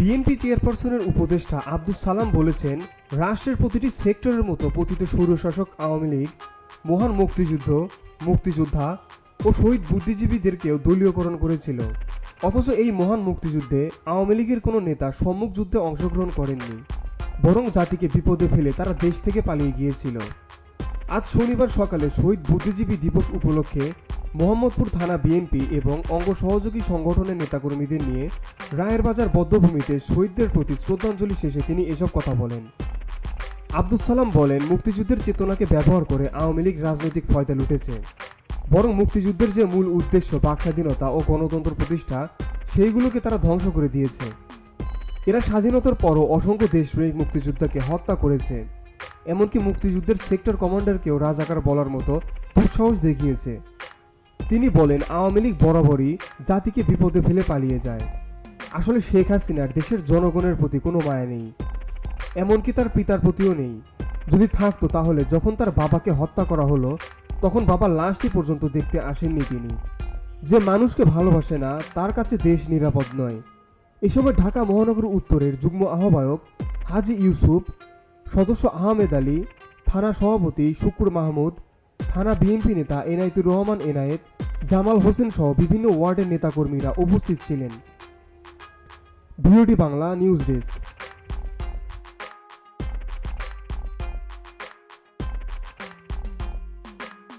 BNP চেয়ারপারসনের উপদেষ্টা আব্দুস সালাম বলেছেন, রাষ্ট্রের প্রতিটি সেক্টরের মতো পতিত স্বৈরশাসক আওয়ামী লীগ, মহান মুক্তিযুদ্ধ, মুক্তিযোদ্ধা ও শহীদ বুদ্ধিজীবীদেরকেও দলীয়করণ করেছিল। অথচ এই মহান মুক্তিযুদ্ধে আওয়ামী লীগের কোনো নেতা সম্মুখ যুদ্ধে অংশগ্রহণ করেননি, বরং জাতিকে বিপদে ফেলে তারা দেশ থেকে পালিয়ে গিয়েছিল। আজ শনিবার সকালে শহীদ বুদ্ধিজীবী দিবস উপলক্ষে মোহাম্মদপুর থানা বিএনপি এবং অঙ্গ সহযোগী সংগঠনের নেতাকর্মীদের নিয়ে রায়ের বাজার বদ্ধভূমিতে শহীদদের প্রতি শ্রদ্ধাঞ্জলি শেষে তিনি এসব কথা বলেন। আব্দুল সালাম বলেন, মুক্তিযুদ্ধের চেতনাকে ব্যবহার করে আওয়ামী লীগ রাজনৈতিক ফয়দা লুটেছে। বরং মুক্তিযুদ্ধের যে মূল উদ্দেশ্য বাক স্বাধীনতা ও গণতন্ত্র প্রতিষ্ঠা, সেইগুলোকে তারা ধ্বংস করে দিয়েছে। এরা স্বাধীনতার পরও অসংখ্য দেশপ্রেমিক মুক্তিযোদ্ধাকে হত্যা করেছে। এমনকি মুক্তিযুদ্ধের সেক্টর কমান্ডারকেও রাজাকার বলার মতো দুঃসাহস দেখিয়েছে। তিনি বলেন, আওয়ামী লীগ বরাবরই জাতিকে বিপদে ফেলে পালিয়ে যায়। আসলে শেখ হাসিনার দেশের জনগণের প্রতি কোনো মায়া নেই। এমনকি তার পিতার প্রতিও নেই। যদি থাকতো তাহলে যখন তার বাবাকে হত্যা করা হলো, তখন বাবার লাশটি পর্যন্ত দেখতে আসেননি তিনি। যে মানুষকে ভালোবাসে না, তার কাছে দেশ নিরাপদ নয়। এ সময় ঢাকা মহানগর উত্তরের যুগ্ম আহ্বায়ক হাজি ইউসুফ, সদস্য আহমেদ আলী, থানা সভাপতি শুকুর মাহমুদ থানা বিএনপি নেতা এনায়েতুর রহমান, এনায়েত, জামাল হোসেন সহ বিভিন্ন ওয়ার্ডের নেতাকর্মীরা উপস্থিত ছিলেন। VOD Bangla news desk.